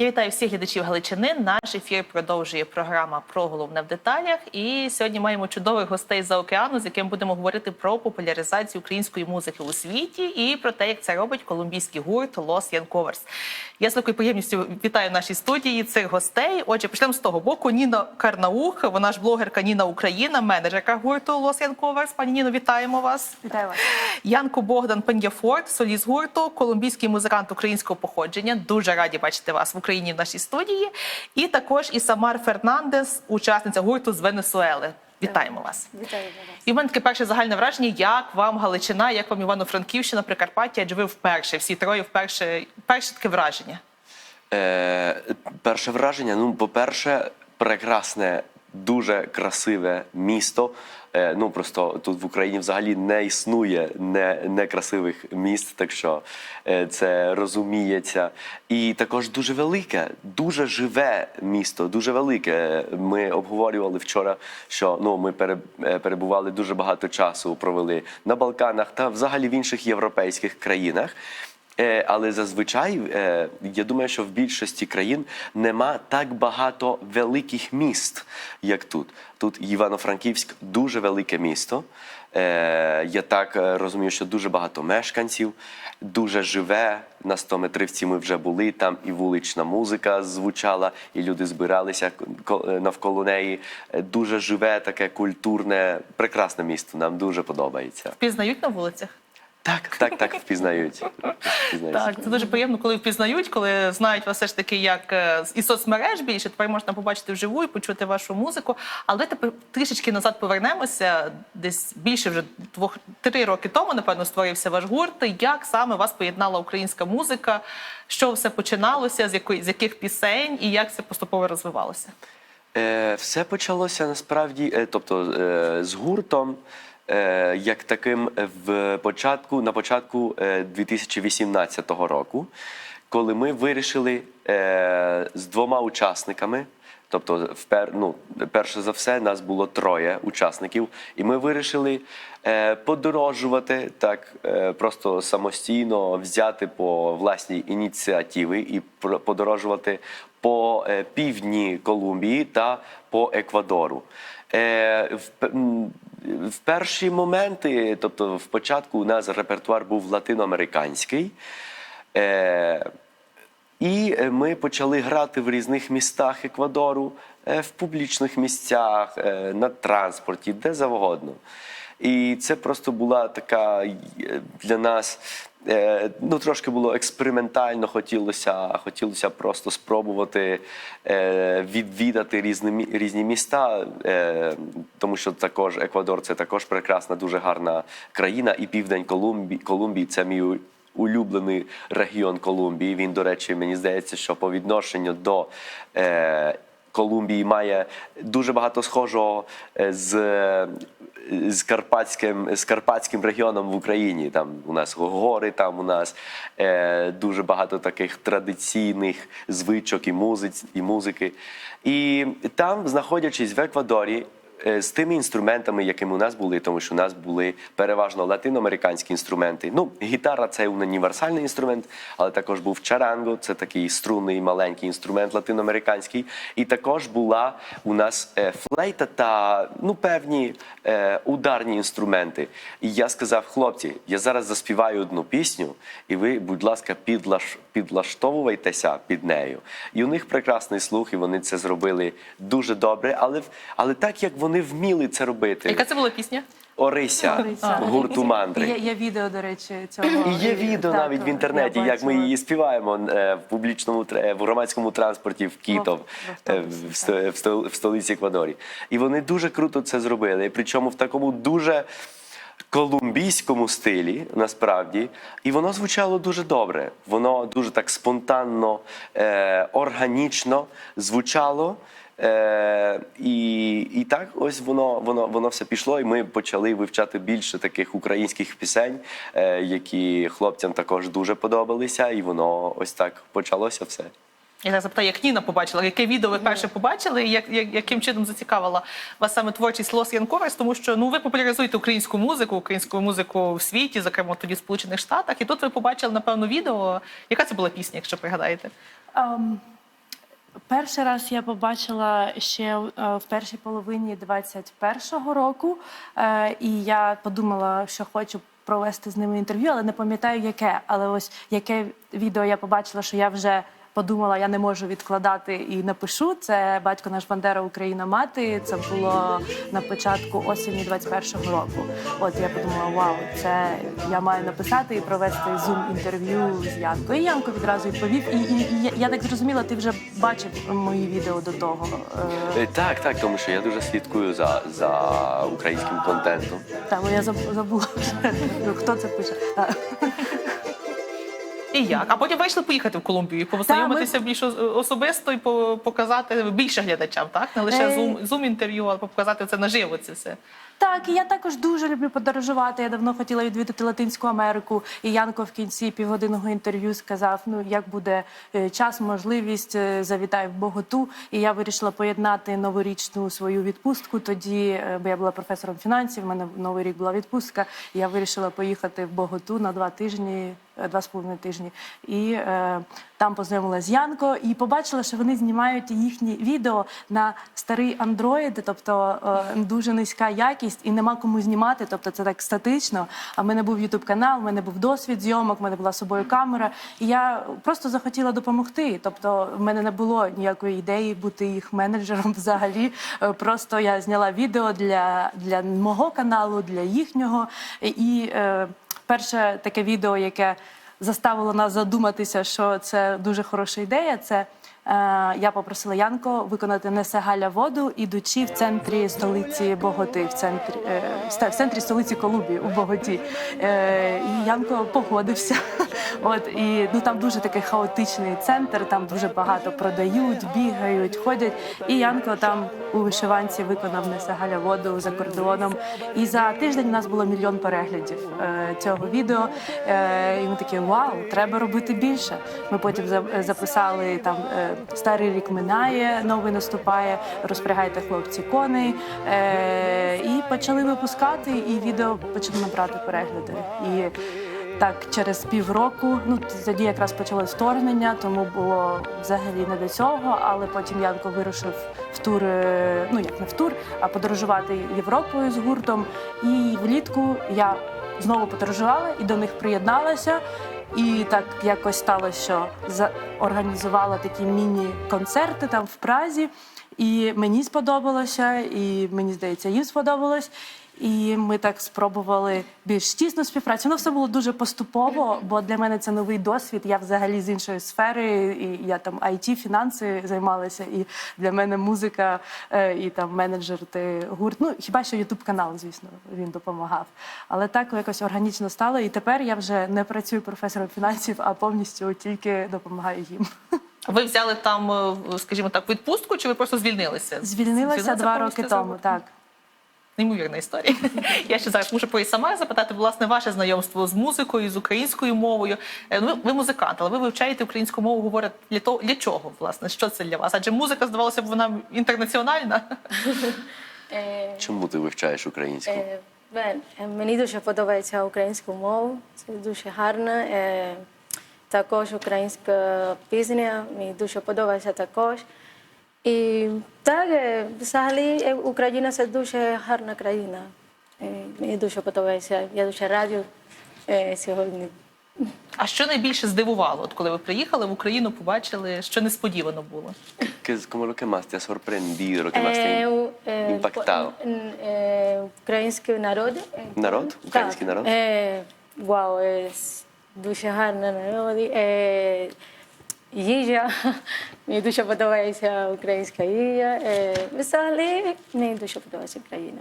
Я вітаю всіх глядачів Галичини. Наш ефір продовжує програма про головне в деталях. І сьогодні маємо чудових гостей за океану, з яким будемо говорити про популяризацію української музики у світі і про те, як це робить колумбійський гурт Los Янковерс. Я з великою приємністю вітаю в нашій студії цих гостей. Отже, почнемо з того боку. Ніна Карнаух, вона ж блогерка Ніна Україна, менеджерка гурту Los Янковерс. Пані Ніно, вітаємо вас. Вітаю вас. Янко Богдан Пен'яфорт, соліст гурту, колумбійський музикант українського походження. Дуже раді бачити вас в Україні в нашій студії. І також Ісамар Фернандес, учасниця гурту з Венесуели. Вітаємо вас. Вітаю вас. І в мене таке перше загальне враження, як вам Галичина, як вам Івано-Франківщина, Прикарпаття, адже ви вперше, всі троє вперше, перше таке враження. Е, перше враження. Ну, по-перше, прекрасне, дуже красиве місто. Е, ну просто тут в Україні взагалі не існує не, некрасивих міст, так що е, це розуміється. І також дуже велике, дуже живе місто, дуже велике. Ми обговорювали вчора, що ну ми е, перебували дуже багато часу, провели на Балканах та взагалі в інших європейських країнах. Е, Але зазвичай е, я думаю, що в більшості країн нема так багато великих міст, як тут. Тут Івано-Франківськ дуже велике місто. Е, Я так розумію, що дуже багато мешканців, дуже живе. На 100 метривці ми вже були. Там і вулична музика звучала, і люди збиралися ко- навколо неї. Дуже живе, таке культурне, прекрасне місто. Нам дуже подобається. Впізнають на вулицях? Так, так, так, впізнають. впізнають. Так, це дуже приємно, коли впізнають, коли знають вас все ж таки як е, і соцмереж більше. Тепер можна побачити вживу і почути вашу музику. Але давайте трішечки назад повернемося. Десь більше вже двох три роки тому, напевно, створився ваш гурт. Як саме вас поєднала українська музика? Що все починалося, з якої з яких пісень, і як це поступово розвивалося? Е, все почалося насправді, е, тобто е, з гуртом, як таким в початку, на початку е, 2018 року, коли ми вирішили е, з двома учасниками. Тобто, впер, ну, перше за все, нас було троє учасників, і ми вирішили е, подорожувати так, е, просто самостійно взяти по власній ініціативі і подорожувати по е, півдні Колумбії та по Еквадору. Е, в, в перші моменти, тобто в початку, у нас репертуар був латиноамериканський. Е, і ми почали грати в різних містах Еквадору, е, в публічних місцях, е, на транспорті, де завгодно. І це просто була така е, для нас. Е, Ну, трошки було експериментально, хотілося, хотілося просто спробувати е, відвідати різні, різні міста, е, тому що також Еквадор це також прекрасна, дуже гарна країна, і південь Колумбії, Колумбії це мій улюблений регіон Колумбії. Він, до речі, мені здається, що по відношенню до Колумбії має дуже багато схожого е, з, з, Карпатським, з Карпатським регіоном в Україні. Там у нас гори, там у нас е, дуже багато таких традиційних звичок і, музиць, і музики. І там, знаходячись в Еквадорі, з тими інструментами, якими у нас були, тому що у нас були переважно латиноамериканські інструменти. Ну, гітара це універсальний інструмент, але також був чаранго, це такий струнний маленький інструмент латиноамериканський. І також була у нас е, флейта та ну, певні е, ударні інструменти. І я сказав, хлопці, я зараз заспіваю одну пісню, і ви, будь ласка, підлаш, підлаштовуйтеся під нею. І у них прекрасний слух, і вони це зробили дуже добре, але, але так як вони вміли це робити. Яка це була пісня? Орися, Орися. гурту мандри. Є, є відео, до речі, цього. І є відео Так, навіть в інтернеті, як ми її співаємо е, в публічному тре- в громадському транспорті в Кіто, в е, в, сто- в, сто- в столиці Еквадорі. І вони дуже круто це зробили. Причому в такому дуже колумбійському стилі, насправді, і воно звучало дуже добре. Воно дуже так спонтанно, е, органічно звучало. Е, і, і так ось воно, воно, воно все пішло, і ми почали вивчати більше таких українських пісень, е, які хлопцям також дуже подобалися, і воно ось так почалося все. Я так запитаю, як Ніна побачила, яке відео ви перше побачили, і як, як, яким чином зацікавила вас саме творчість Лос Янковерс, тому що ну ви популяризуєте українську музику, українську музику в світі, зокрема тоді в Сполучених Штатах. І тут ви побачили, напевно, відео. Яка це була пісня, якщо пригадаєте? Ем, Перший раз я побачила ще е, в першій половині 21-го року, е, і я подумала, що хочу провести з ними інтерв'ю, але не пам'ятаю яке. Але ось яке відео я побачила, що я вже. Подумала, я не можу відкладати і напишу. Це батько наш Бандера Україна мати. Це було на початку осені 21-го року. От я подумала, вау, це я маю написати і провести зум інтерв'ю з Янкою. І Янко відразу відповів. І, і, і я- так зрозуміла, ти вже бачив мої відео до того. Е, Е, Так, так, тому що я дуже слідкую за, за українським контентом. Та, бо я заб- забула, хто це пише. І як? А потім вийшли поїхати в Колумбію познайомитися більш особисто і показати більше глядачам, так? Не лише Е, зум, зум інтерв'ю, а показати це наживо це все. Так, і я також дуже люблю подорожувати. Я давно хотіла відвідати Латинську Америку. І Янко в кінці півгодинного інтерв'ю сказав: ну як буде е, час, можливість, е, завітай в Боготу. І я вирішила поєднати новорічну свою відпустку. Тоді, е, бо я була професором фінансів, в мене в новий рік була відпустка. І я вирішила поїхати в Боготу на два тижні, е, два з половиною тижні. І е, там познайомилася з Янко і побачила, що вони знімають їхні відео на старий Android, тобто е, дуже низька якість, і нема кому знімати. Тобто це так статично. А в мене був ютуб канал, в мене був досвід зйомок, в мене була з собою камера. І я просто захотіла допомогти. Тобто, в мене не було ніякої ідеї бути їх менеджером взагалі. Е, Просто я зняла відео для, для мого каналу, для їхнього. І е, перше таке відео, яке заставило нас задуматися, що це дуже хороша ідея. Це я попросила Янко виконати «Несе Галя воду, ідучи в центрі столиці Боготи, в центрі е, в центрі столиці Колумбії у Боготі. Е, і Янко погодився. От і ну там дуже такий хаотичний центр. Там дуже багато продають, бігають, ходять. І Янко там у вишиванці виконав «Несе Галя воду за кордоном. І за тиждень у нас було мільйон переглядів е, цього відео. Е, і ми такі вау, треба робити більше. Ми потім записали там е, старий рік минає, новий наступає, розпрягайте хлопці коней. Е, і почали випускати, і відео почали набрати перегляди. І так, через півроку, ну тоді якраз почалось вторгнення, тому було взагалі не до цього. Але потім Янко вирушив в тур, е, ну як не в тур, а подорожувати Європою з гуртом. І влітку я знову подорожувала і до них приєдналася. І так якось стало, що організувала такі міні-концерти там в Празі. І мені сподобалося, і мені здається, їм сподобалось. І ми так спробували більш тісну співпрацю. Воно все було дуже поступово, бо для мене це новий досвід. Я взагалі з іншої сфери, і я там IT, фінанси займалася, і для мене музика е, і там менеджер ти гурт. Ну хіба що Ютуб канал, звісно, він допомагав. Але так якось органічно стало. І тепер я вже не працюю професором фінансів, а повністю тільки допомагаю їм. Ви взяли там, е, скажімо так, відпустку, чи ви просто звільнилися? Звільнилася два роки тому. Так. Неймовірна історія. Я ще зараз можу про сама запитати, власне, ваше знайомство з музикою, з українською мовою. Е, Ну, ви, ви музикант, але ви вивчаєте українську мову, говорите для того, для чого, власне? Що це для вас? Адже музика, здавалося б, вона інтернаціональна. Е, Чому ти вивчаєш українську? е, мені дуже подобається українська мова, це дуже гарно. Е, Також українська пісня, мені дуже подобається також. І так, взагалі Україна це дуже гарна країна. Е, Мені дуже подобається. Я дуже радію сьогодні. А що найбільше здивувало, от коли ви приїхали в Україну, побачили, що несподівано було? ¿Qué es como lo que más te ha sorprendido, lo que más te ha impactado? Український народ. е, Народ? Український народ? Е, Вау, е, дуже гарна народ. Їжа. Мені дуже подобається українська їжа. Е, Взагалі, мені дуже подобається країна.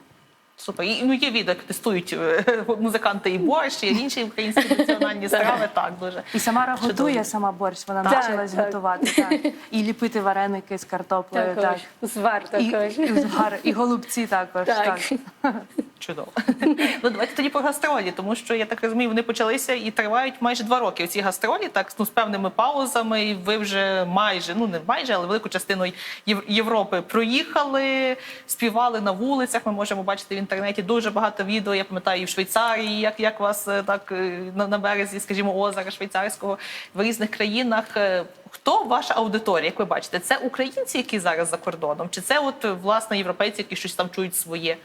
Супер. І, ну, є відео, як тестують е, музиканти і борщ, і інші українські національні страви. Так, дуже. І Самара Чудово. готує сама борщ, вона Так, навчилась так. готувати. Так. І ліпити вареники з картоплею. Також. Так. Звар І, і, звар- і голубці також. Так. Так. Чудово. ну давайте тоді про гастролі, тому що я так розумію, вони почалися і тривають майже два роки. Ці гастролі, так ну з певними паузами. І ви вже майже, ну не майже, але велику частину Єв- Європи проїхали, співали на вулицях. Ми можемо бачити в інтернеті дуже багато відео. Я пам'ятаю і в Швейцарії, як, як вас е, так е, на, на березі, скажімо, озера швейцарського в різних країнах. Е, Хто ваша аудиторія, як ви бачите? Це українці, які зараз за кордоном, чи це от власне європейці, які щось там чують своє?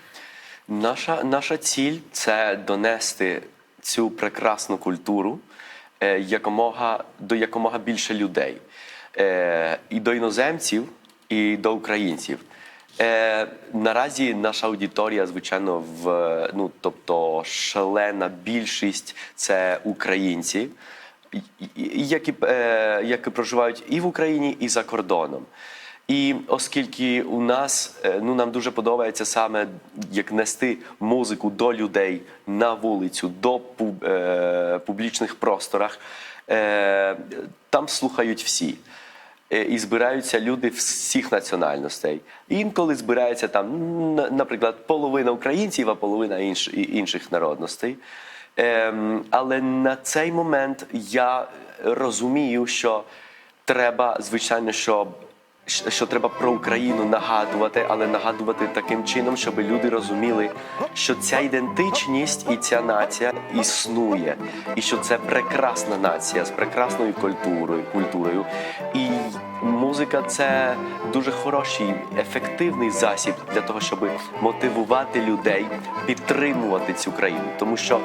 Наша, наша ціль це донести цю прекрасну культуру е, якомога, до якомога більше людей. Е, і до іноземців, і до українців. Е, наразі наша аудиторія, звичайно, в ну, тобто шалена більшість це українці, які, е, які проживають і в Україні, і за кордоном. І оскільки у нас е, ну нам дуже подобається саме як нести музику до людей на вулицю, до пуб, е, публічних просторах, е, там слухають всі. Е, І збираються люди всіх національностей. Інколи збирається там, наприклад, половина українців, а половина інш, інших народностей. Ем, але на цей момент я розумію, що треба, звичайно, щоб що треба про Україну нагадувати, але нагадувати таким чином, щоб люди розуміли, що ця ідентичність і ця нація існує, і що це прекрасна нація з прекрасною культурою, культурою. І музика це дуже хороший, ефективний засіб для того, щоб мотивувати людей підтримувати цю країну, тому що.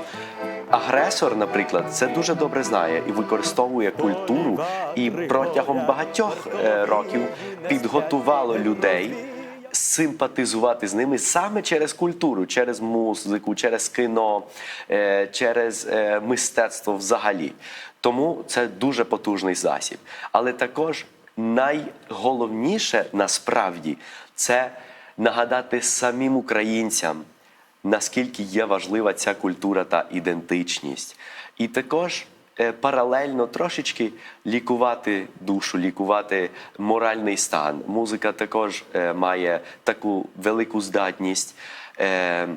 Агресор, наприклад, це дуже добре знає і використовує культуру, і протягом багатьох е, років підготувало людей симпатизувати з ними саме через культуру, через музику, через кіно, е, через е, мистецтво взагалі. Тому це дуже потужний засіб. Але також найголовніше насправді це нагадати самим українцям наскільки є важлива ця культура та ідентичність. І також е, паралельно трошечки лікувати душу, лікувати моральний стан. Музика також е, має таку велику здатність е,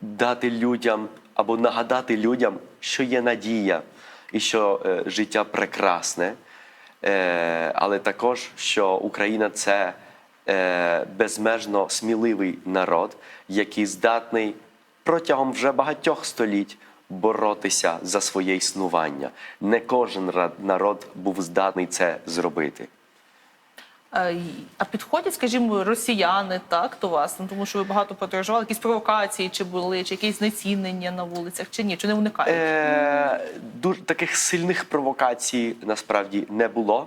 дати людям або нагадати людям, що є надія і що життя прекрасне. Але також, що Україна це безмежно сміливий народ, який здатний протягом вже багатьох століть боротися за своє існування. Не кожен народ був здатний це зробити. Е, А підходять, скажімо, росіяни так до вас, ну тому що ви багато подорожували, якісь провокації чи були, чи якісь знецінення на вулицях, чи ні, чи не уникають? Е, дуже таких сильних провокацій насправді не було.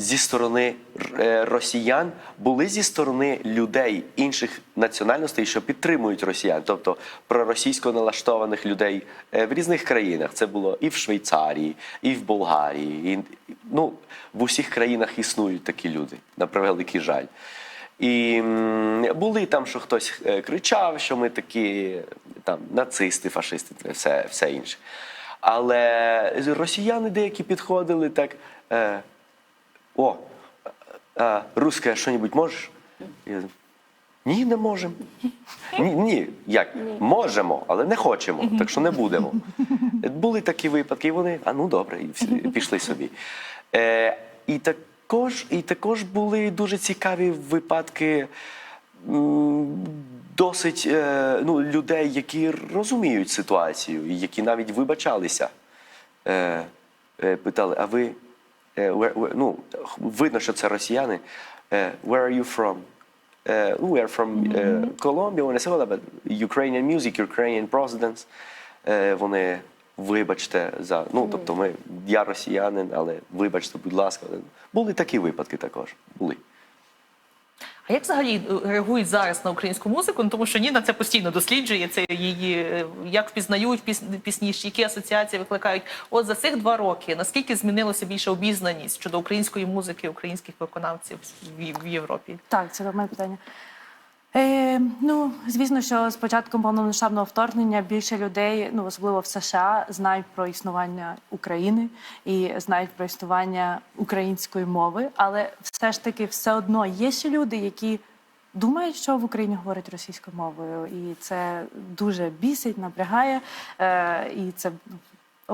Зі сторони е, росіян були зі сторони людей інших національностей, що підтримують росіян, тобто проросійсько налаштованих людей е, в різних країнах. Це було і в Швейцарії, і в Болгарії. І, ну, в усіх країнах існують такі люди, на превеликий жаль. І були там, що хтось е, кричав, що ми такі там нацисти, фашисти, все, все інше. Але росіяни деякі підходили так. О, а, русське що-небудь можеш? Я, ні, не можемо. Ні, ні, як? Можемо, але не хочемо, так що не будемо. Були такі випадки, і вони, а ну добре, і всі, пішли собі. Е, і, також, і також були дуже цікаві випадки м, досить е, ну, людей, які розуміють ситуацію, і які навіть вибачалися. Е, е, питали, а ви where- where- ну, видно, що це росіяни. Е, Where are you from? Uh, We are from uh, Colombia. Вони сказали, but Ukrainian music, Ukrainian presidents. Е, Вони, вибачте, за. Ну, тобто, ми, я росіянин, але вибачте, будь ласка. Були такі випадки також. Були. А як взагалі е, реагують зараз на українську музику? Ну, тому що Ніна це постійно досліджує, це її е, як впізнають пісні які асоціації викликають. От за цих два роки наскільки змінилося більше обізнаність щодо української музики, українських виконавців в Європі? Так, це до мене питання. Е, ну, звісно, що з початком повномасштабного вторгнення більше людей, ну особливо в США, знають про існування України і знають про існування української мови, але все ж таки все одно є ще люди, які думають, що в Україні говорять російською мовою, і це дуже бісить, напрягає, е, і це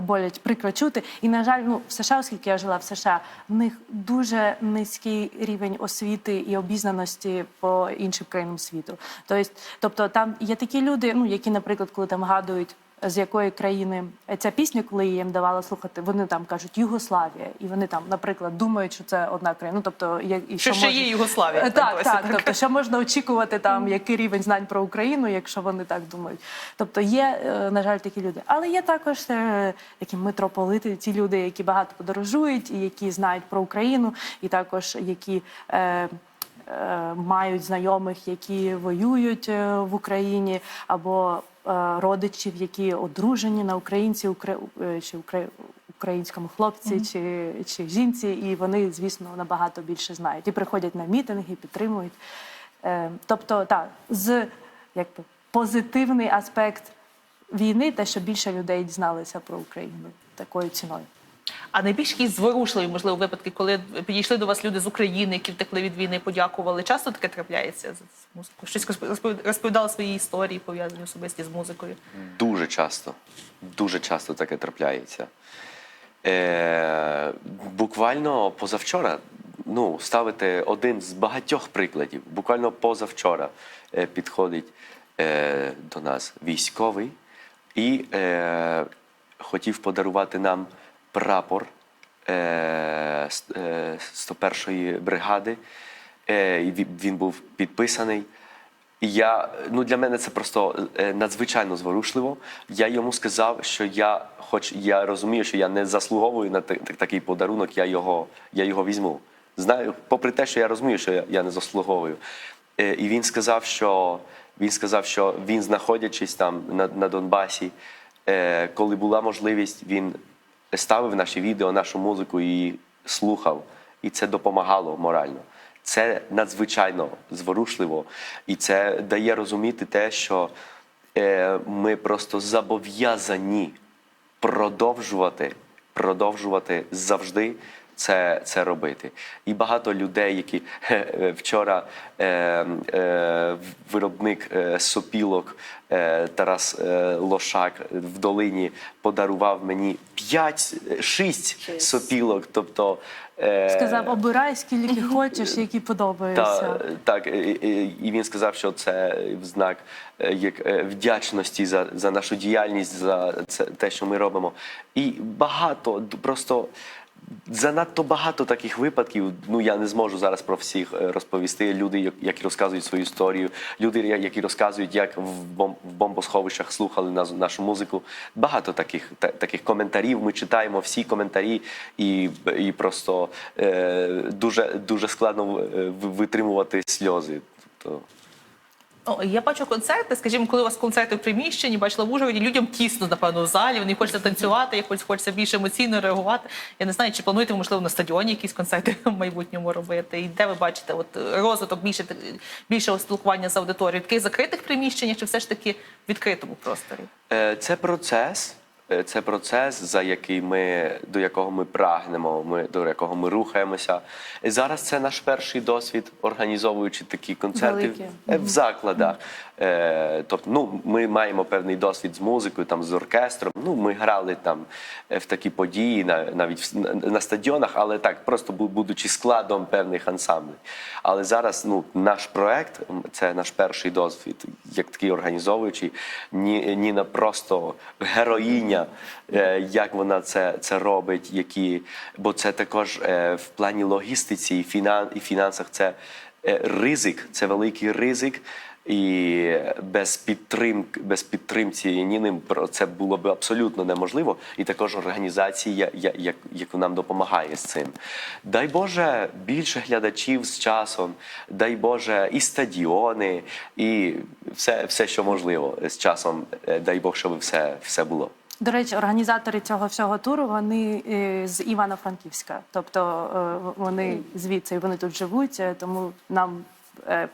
болять прикро чути. І на жаль, ну в США, оскільки я жила в США, в них дуже низький рівень освіти і обізнаності по іншим країнам світу. Тобто, тобто там є такі люди, ну які, наприклад, коли там гадують. З якої країни ця пісня, коли я їм давала слухати, вони там кажуть Югославія, і вони там, наприклад, думають, що це одна країна. Ну тобто, як і Що ще може- є Югославія? Е, Так, досі, так. Тобто, що можна очікувати там, який рівень знань про Україну, якщо вони так думають. Тобто є, е, на жаль, такі люди. Але є також е, такі митрополити, ті люди, які багато подорожують, і які знають про Україну, і також які. Е, е, Мають знайомих, які воюють е, в Україні, або е, родичів, які одружені на українці, укра... е, чи укра... українському хлопці чи, чи жінці, і вони, звісно, набагато більше знають. І приходять на мітинги, підтримують. Е, тобто, так, з якби позитивний аспект війни, те, що більше людей дізналися про Україну такою ціною. А найбільш якісь зворушливі, можливо, випадки, коли підійшли до вас люди з України, які втекли від війни, подякували. Часто таке трапляється з з музикою? Щось розпові- розповідали свої історії, пов'язані особисті з музикою. Дуже часто, дуже часто таке трапляється. Е, буквально позавчора, ну, ставити один з багатьох прикладів. Буквально позавчора е, підходить е, до нас військовий і е, хотів подарувати нам прапор е, с- е, 101-ї бригади. Е, він- був підписаний. І я, ну для мене це просто е, надзвичайно зворушливо. Я йому сказав, що я, хоч я розумію, що я не заслуговую на та- та- такий подарунок, я його, я його візьму. Знаю, попри те, що я розумію, що я, я не заслуговую. Е, і він сказав, що він сказав, що він, знаходячись там на, на Донбасі, е, коли була можливість, він ставив наші відео, нашу музику і слухав. І це допомагало морально. Це надзвичайно зворушливо, і це дає розуміти те, що е, ми просто зобов'язані продовжувати, продовжувати завжди це, це робити. І багато людей, які е, вчора е, е, виробник е, сопілок е, Тарас е, Лошак в долині подарував мені 5-6 сопілок. Тобто е, Сказав, обирай скільки хочеш, які подобаються. та, так, і, він сказав, що це в знак е, як е, вдячності за, за нашу діяльність, за це те, що ми робимо. І багато просто. Занадто багато таких випадків. Ну я не зможу зараз про всіх е, розповісти. Люди, як- які розказують свою історію, люди, які розказують, як в бом- в бомбосховищах слухали нашу музику. Багато таких та- таких коментарів. Ми читаємо всі коментарі, і, і просто е, дуже дуже складно е, витримувати сльози. Тобто, О, я бачу концерти, скажімо, коли у вас концерти в приміщенні, бачила в Ужгороді, людям тісно, напевно, в залі, вони хочеться танцювати, якось хочеться більш емоційно реагувати. Я не знаю, чи плануєте, ви, можливо, на стадіоні якісь концерти в майбутньому робити? І де ви бачите от, розвиток більше, більшого спілкування з аудиторією? В таких закритих приміщеннях чи все ж таки в відкритому просторі? Е, Це процес. Е, Це процес, за який ми до якого ми прагнемо, ми до якого ми рухаємося. Зараз це наш перший досвід, організовуючи такі концерти Великі. в, в закладах. Е, тобто, ну ми маємо певний досвід з музикою, там з оркестром. Ну, ми грали там е, в такі події, на- навіть на, на стадіонах, але так, просто будучи складом певних ансамблів. Але зараз ну, наш проект це наш перший досвід, як такий організовуючий. Ні, Ніна просто героїня, е, як вона це, це робить, які, бо це також в плані логістиці і, фінансах це ризик, це великий ризик. І без підтримки, без підтримці Ніни про це було б абсолютно неможливо. І також організації, я- я- як, яку нам допомагає з цим. Дай Боже, більше глядачів з часом, дай Боже, і стадіони, і все, все що можливо з часом. Е, Дай Бог, щоб все, все було. До речі, організатори цього всього туру вони е, з Івано-Франківська, тобто е, вони звідси і вони тут живуть, тому нам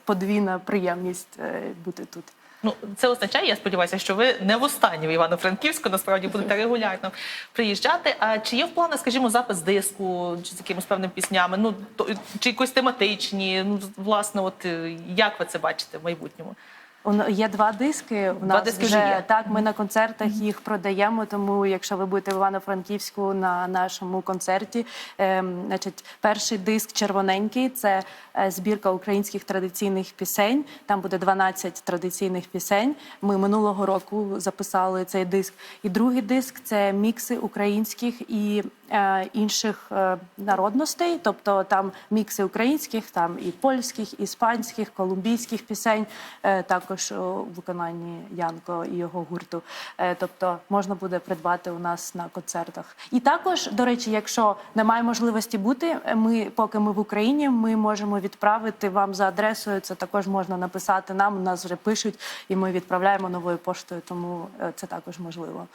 подвійна приємність е, бути тут. Ну, це означає, я сподіваюся, що ви не в останній в Івано-Франківську насправді будете регулярно приїжджати. А чи є в планах, скажімо, запис диску чи з якимись певними піснями? Ну то чи якось тематичні? Ну власне, от е, як ви це бачите в майбутньому? Є два диски. У нас диски вже вже є. так. Ми на концертах їх продаємо. Тому, якщо ви будете в Івано-Франківську на нашому концерті, ем, значить, перший диск червоненький це е, збірка українських традиційних пісень. Там буде 12 традиційних пісень. Ми минулого року записали цей диск. І другий диск це мікси українських і е, інших е, народностей, тобто там мікси українських, там і польських, іспанських, колумбійських пісень, е, також у виконанні Янко і його гурту. Е, тобто можна буде придбати у нас на концертах. І також, до речі, якщо немає можливості бути, е, ми поки ми в Україні, ми можемо відправити вам за адресою. Це також можна написати нам. Нас вже пишуть, і ми відправляємо новою поштою. Тому е, це також можливо.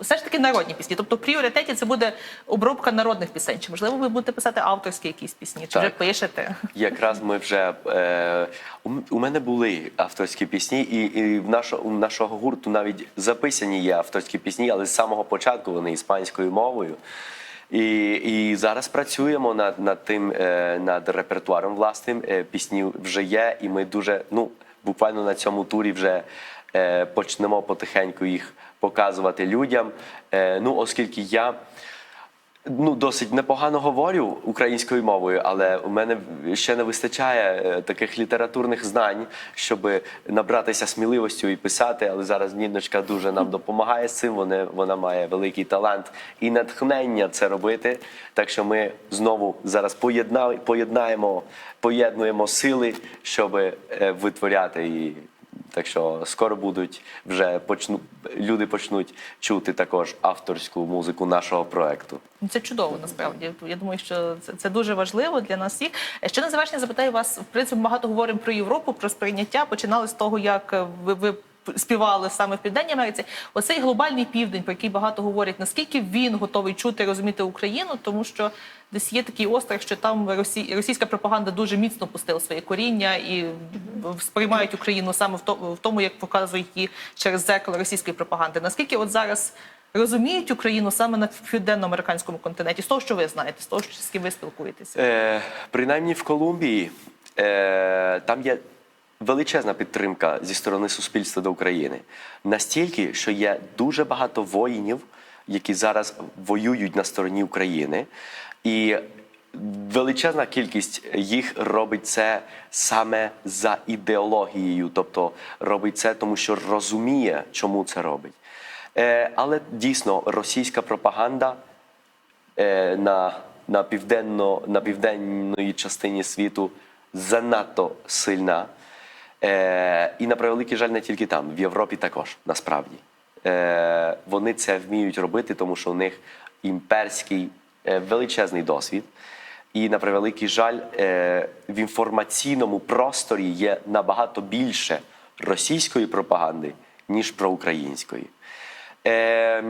Все ж таки народні пісні. Тобто в пріоритеті це буде обробка народних пісень. Чи можливо ви будете писати авторські якісь пісні? Чи Так. вже пишете? Якраз ми вже е, у, мене були авторські пісні, і, і в нашого, у нашого гурту навіть записані є авторські пісні, але з самого початку вони іспанською мовою. І, і зараз працюємо над, над тим, е, над репертуаром власним. Е, пісні вже є, і ми дуже ну буквально на цьому турі вже почнемо потихеньку їх показувати людям. Е, ну, оскільки я ну, досить непогано говорю українською мовою, але у мене ще не вистачає е, таких літературних знань, щоб набратися сміливостю і писати. Але зараз Ніночка дуже нам допомагає з цим. Вона, вона має великий талант і натхнення це робити. Так що ми знову зараз поєдна, поєднаємо, поєднуємо сили, щоб е, витворяти і. Так що скоро будуть вже почну люди почнуть чути також авторську музику нашого проекту. Ну, Це чудово, насправді. Я думаю, що це, це дуже важливо для нас всіх. Ще на завершення запитаю вас. В принципі, багато говоримо про Європу, про сприйняття. Починали з того, як е, ви, ви співали саме в Південній Америці. Оцей глобальний південь, про який багато говорять, наскільки він готовий чути розуміти Україну, тому що десь є такий острах, що там росі... російська пропаганда дуже міцно пустила своє коріння і сприймають Україну саме в тому, як показують її через зеркало російської пропаганди. Наскільки от зараз розуміють Україну саме на південноамериканському континенті, з того, що ви знаєте, з того, що- з ким ви спілкуєтеся? Е, принаймні в Колумбії е, там є величезна підтримка зі сторони суспільства до України. Настільки, що є дуже багато воїнів, які зараз воюють на стороні України. І величезна кількість їх робить це саме за ідеологією, тобто робить це, тому що розуміє, чому це робить. Е, але дійсно російська пропаганда е, на, на, південно, на південної частині світу занадто сильна. Е, і на превеликий жаль, не тільки там, в Європі також насправді. Е, вони це вміють робити, тому що у них імперський е, величезний досвід. І на превеликий жаль, е, в інформаційному просторі є набагато більше російської пропаганди, ніж проукраїнської. Е,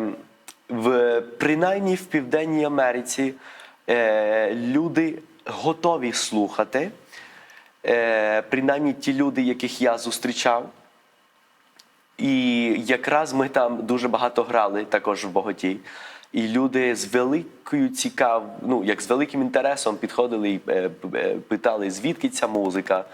в, принаймні в Південній Америці е, люди готові слухати. Принаймні ті люди, яких я зустрічав. І якраз ми там дуже багато грали також в Боготі. І люди з великою цікав, ну як з великим інтересом підходили і е, е, питали, звідки ця музика.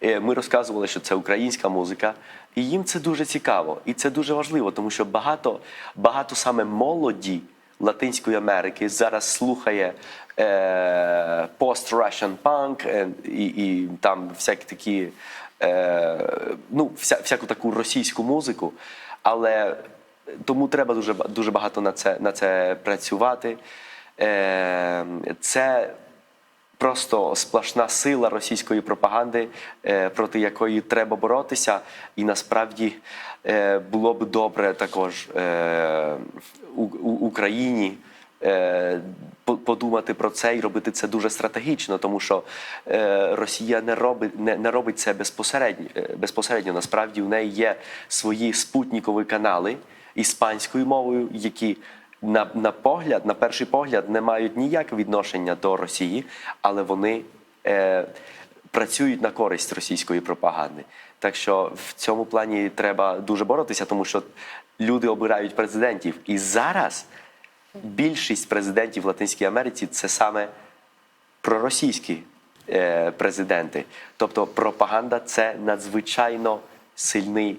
Е, Ми розказували, що це українська музика, і їм це дуже цікаво. І це дуже важливо, тому що багато, багато саме молоді Латинської Америки зараз слухає е, пост-Russian punk і, і там всякі такі, е, ну, вся, всяку таку російську музику. Але тому треба дуже, дуже багато на це, на це працювати. Е, це просто сплошна сила російської пропаганди, е, проти якої треба боротися. І насправді е, було б добре також е, у, у Україні. по- Подумати про це і робити це дуже стратегічно, тому що Росія не робить не, не робить це безпосередньо. безпосередньо. Насправді в неї є свої спутникові канали іспанською мовою, які на, на погляд, на перший погляд, не мають ніякого відношення до Росії, але вони е, працюють на користь російської пропаганди. Так що в цьому плані треба дуже боротися, тому що люди обирають президентів. І зараз більшість президентів в Латинській Америці це саме проросійські е, президенти. Тобто пропаганда це надзвичайно сильний,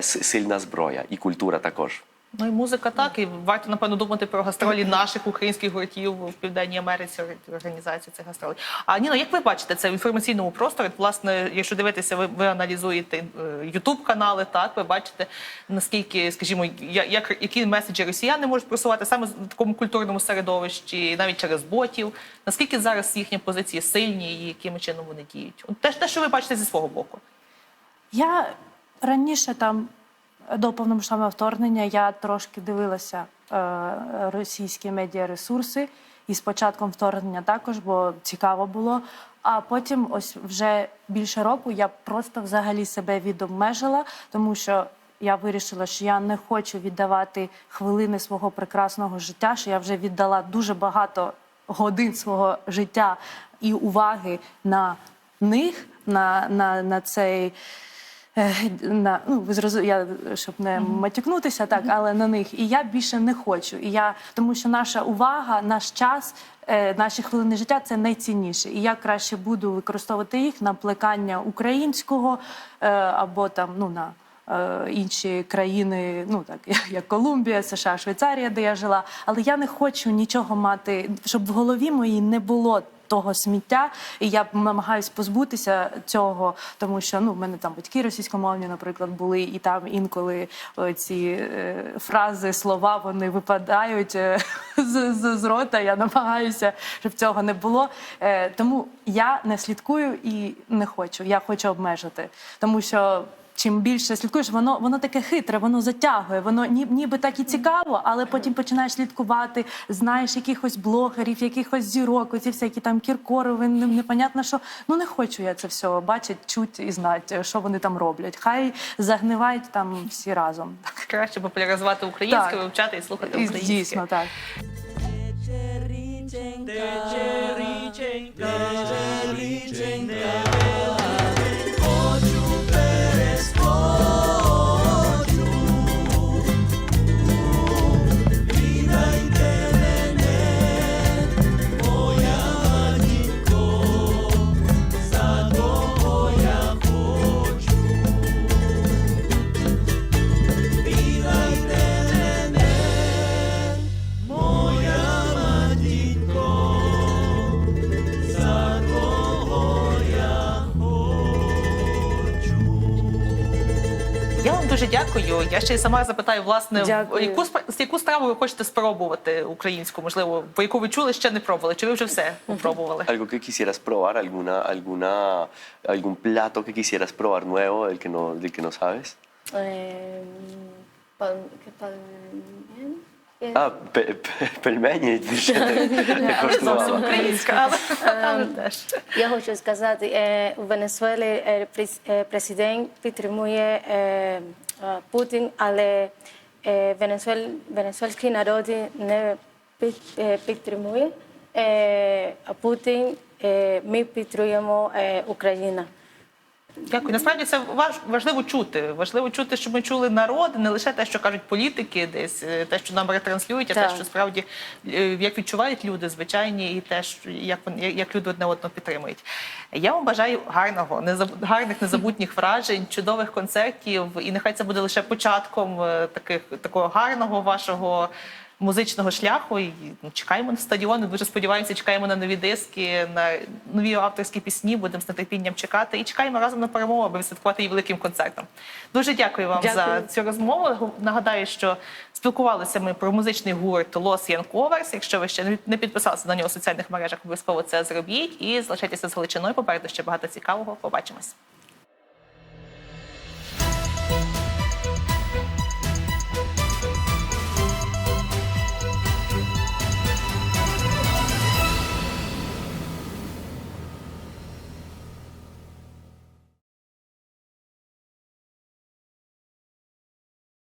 сильна зброя і культура також. Ну і музика так, і варто напевно думати про гастролі наших українських гуртів в Південній Америці, організацію цих гастролей. А Ніно, як ви бачите це в інформаційному просторі? Власне, якщо дивитися, ви, ви аналізуєте Ютуб канали, так ви бачите наскільки, скажімо, я- як які меседжі росіяни можуть просувати саме в такому культурному середовищі, навіть через ботів. Наскільки зараз їхні позиції сильні і яким чином вони діють? От те, те, що ви бачите зі свого боку. Я раніше там до повномасштабного вторгнення я трошки дивилася е, російські медіаресурси, і з початком вторгнення також, бо цікаво було. А потім, ось вже більше року, я просто взагалі себе відобмежила, тому що я вирішила, що я не хочу віддавати хвилини свого прекрасного життя, що я вже віддала дуже багато годин свого життя і уваги на них, на, на, на цей. Е, на ну ви зрозу... я щоб не матюкнутися, так але на них. І я більше не хочу. І я тому, що наша увага, наш час, е, наші хвилини життя це найцінніше. І я краще буду використовувати їх на плекання українського е, або там ну на. Інші країни, ну так як Колумбія, США, Швейцарія, де я жила, але я не хочу нічого мати, щоб в голові моїй не було того сміття, і я намагаюся позбутися цього, тому що ну в мене там батьки російськомовні, наприклад, були, і там інколи е, ці е, фрази, слова вони випадають е, з, з, з рота. Я намагаюся, щоб цього не було. Е, тому я не слідкую і не хочу. Я хочу обмежити, тому що. Чим більше слідкуєш, воно воно таке хитре, воно затягує, воно ні, ніби так і цікаво, але потім починаєш слідкувати, знаєш якихось блогерів, якихось зірок, оці всякі там Кіркорови, непонятно що. Ну не хочу я це все бачити, чути і знати, що вони там роблять. Хай загнивають там всі разом. Краще популяризувати українське, Так. вивчати і слухати українське. дійсно так. Я вам дуже дякую. Я ще й сама запитаю, власне, Дякую. яку з яку страву ви хочете спробувати українську, можливо, по яку ви чули, ще не пробували, чи ви вже все спробували? Algo que quisieras probar, alguna, alguna, algún plato que quisieras probar nuevo del que no, del que no sabes. Eh, pan, que pan, е, А, пе- пе- пельмені не, не коштувала. українська, але, але теж. Я хочу сказати, е, у Венесуелі е, прес- е, президент підтримує е, е, Путін, але е, Венесуель, венесуельські народи не під- е, підтримує е, Путін. Е, Ми підтримуємо е, Україну. Дякую. Насправді це важ- важливо чути. Важливо чути, щоб ми чули народ, не лише те, що кажуть політики, десь е, те, що нам ретранслюють, а те, що справді е, як відчувають люди звичайні, і те, що як вони як люди одне одного підтримують. Я вам бажаю гарного, гарних незабутніх вражень, чудових концертів, і нехай це буде лише початком е, таких такого гарного вашого. Музичного шляху і ну, чекаємо на стадіони. Дуже сподіваємося, чекаємо на нові диски, на нові авторські пісні. Будемо з нетерпінням чекати і чекаємо разом на перемогу, аби відсвяткувати її великим концертом. Дуже дякую вам за цю розмову. Нагадаю, що спілкувалися ми про музичний гурт Los Young Covers. Якщо ви ще не підписалися на нього в соціальних мережах, обов'язково це зробіть і залишайтеся з Галичиною. Попереду ще багато цікавого. Побачимось.